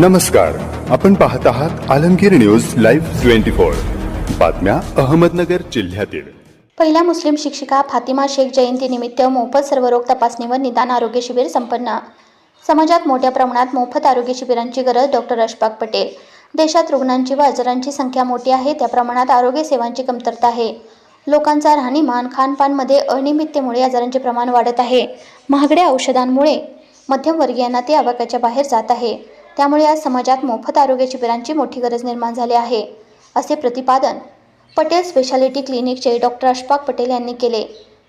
नमस्कार. आपण पाहत आहात Alamgir news live twenty four. बातम्या अहमदनगर जिल्ह्यातील. पहिल्या मुस्लिम शिक्षिका फातिमा शेख जयंतीनिमित्त मोफत सर्वरोग तपासणी व निदान आरोग्य शिबिर संपन्न. समाजात मोठ्या प्रमाणात मोफत आरोग्य शिबिरांची गरज डॉक्टर अशफाक पटेल. देशात रुग्णांची व आजारांची संख्या मोठी आहे त्या प्रमाणात आरोग्य सेवांची कमतरता आहे. लोकांचा राहणीमान खानपानमध्ये अनियमिततेमुळे आजारांचे प्रमाण वाढत आहे. महागड्या औषधांमुळे मध्यमवर्गीयांना ते आवाक्याच्या बाहेर जात आहे. त्यामुळे आज समाजात मोफत आरोग्य शिबिरांची मोठी गरज निर्माण झाली आहे असे प्रतिपादन पटेल स्पेशालिटी क्लिनिकचे डॉक्टर अशफाक पटेल यांनी केले.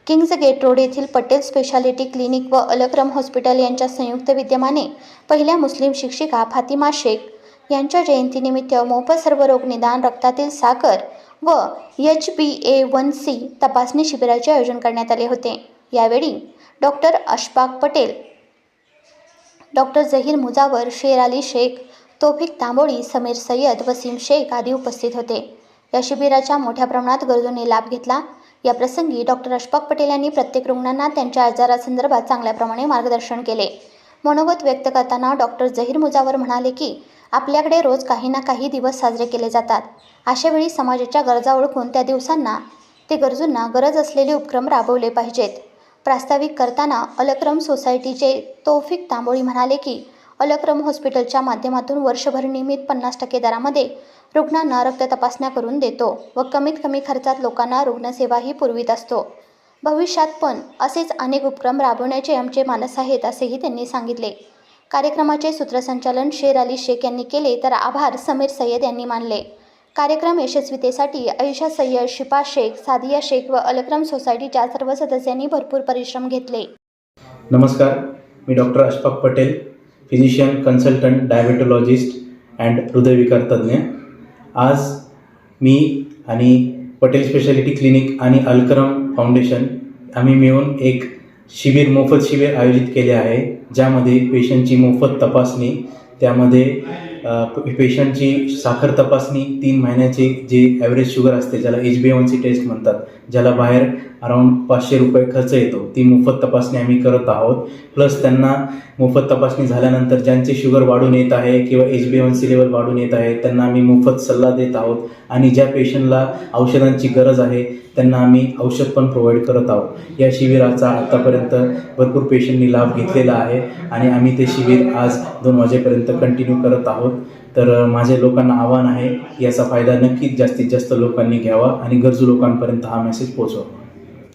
किंग्ज गेट रोड येथील पटेल स्पेशालिटी क्लिनिक व अलक्रम हॉस्पिटल यांच्या संयुक्त विद्यमाने पहिल्या मुस्लिम शिक्षिका फातिमा शेख यांच्या जयंतीनिमित्त मोफत सर्वरोग निदान रक्तातील साखर व H B A one C तपासणी शिबिराचे आयोजन करण्यात आले होते. यावेळी डॉक्टर अशफाक पटेल डॉक्टर जहीर मुजावर शेर अली शेख तोफिक तांबोळी समीर सय्यद वसीम शेख आदी उपस्थित होते. या शिबिराच्या मोठ्या प्रमाणात गरजूंनी लाभ घेतला. या प्रसंगी डॉक्टर अशफाक पटेल यांनी प्रत्येक रुग्णांना त्यांच्या आजारासंदर्भात चांगल्याप्रमाणे मार्गदर्शन केले. मनोगत व्यक्त करताना डॉक्टर जहीर मुजावर म्हणाले की आपल्याकडे रोज काही ना काही दिवस साजरे केले जातात. अशावेळी समाजाच्या गरजा ओळखून त्या दिवसांना ते गरजूंना गरज असलेले उपक्रम राबवले पाहिजेत. प्रास्ताविक करताना अलक्रम सोसायटीचे तौफिक तांबोळी म्हणाले की अलक्रम हॉस्पिटलच्या माध्यमातून वर्षभर नियमित पन्नास टक्के दरामध्ये रुग्णांना रक्त तपासण्या करून देतो व कमीत कमी खर्चात लोकांना रुग्णसेवाही पुरवित असतो. भविष्यात पण असेच अनेक उपक्रम राबवण्याचे आमचे मानस आहेत असेही त्यांनी सांगितले. कार्यक्रमाचे सूत्रसंचालन शेर अली शेख यांनी केले तर आभार समीर सय्यद यांनी मानले. कार्यक्रम यशस्वीतेसाठी आयुषा सय्यद शिपा शेख सादिया शेख व अलक्रम सोसायटीच्या सर्व सदस्यांनी भरपूर परिश्रम घेतले. नमस्कार मी doctor Ashfaq Patel physician consultant diabetologist and हृदयविकार तज्ज्ञ. आज मी आणि पटेल स्पेशालिटी क्लिनिक आणि अल्करम फाउंडेशन आम्ही मिळून एक शिबिर मोफत शिबिर आयोजित केले आहे ज्यामध्ये पेशंटची मोफत तपासणी त्यामध्ये पेशंटची साखर तपासणी तीन महिन्याचे जे ॲव्हरेज शुगर असते ज्याला एच बी सी टेस्ट म्हणतात ज्याला बाहेर अराऊंड पाचशे रुपये खर्च येतो ती मोफत तपासणी आम्ही करत आहोत. प्लस त्यांना मोफत तपासणी झाल्यानंतर ज्यांचे शुगर वाढून येत आहे किंवा H B one C level वाढून येत आहे त्यांना आम्ही मोफत सल्ला देत आहोत. आणि ज्या पेशंटला औषधांची गरज आहे त्यांना आम्ही औषध पण प्रोव्हाइड करत आहोत. या शिबिराचा आत्तापर्यंत भरपूर पेशंटनी लाभ घेतलेला आहे. आणि आम्ही ते शिबिर आज दोन वाजेपर्यंत कंटिन्यू करत आहोत. तर माझे लोकांना आव्हान आहे की याचा फायदा नक्कीच जास्तीत जास्त लोकांनी घ्यावा आणि गरजू लोकांपर्यंत हा मेसेज पोहोचवा.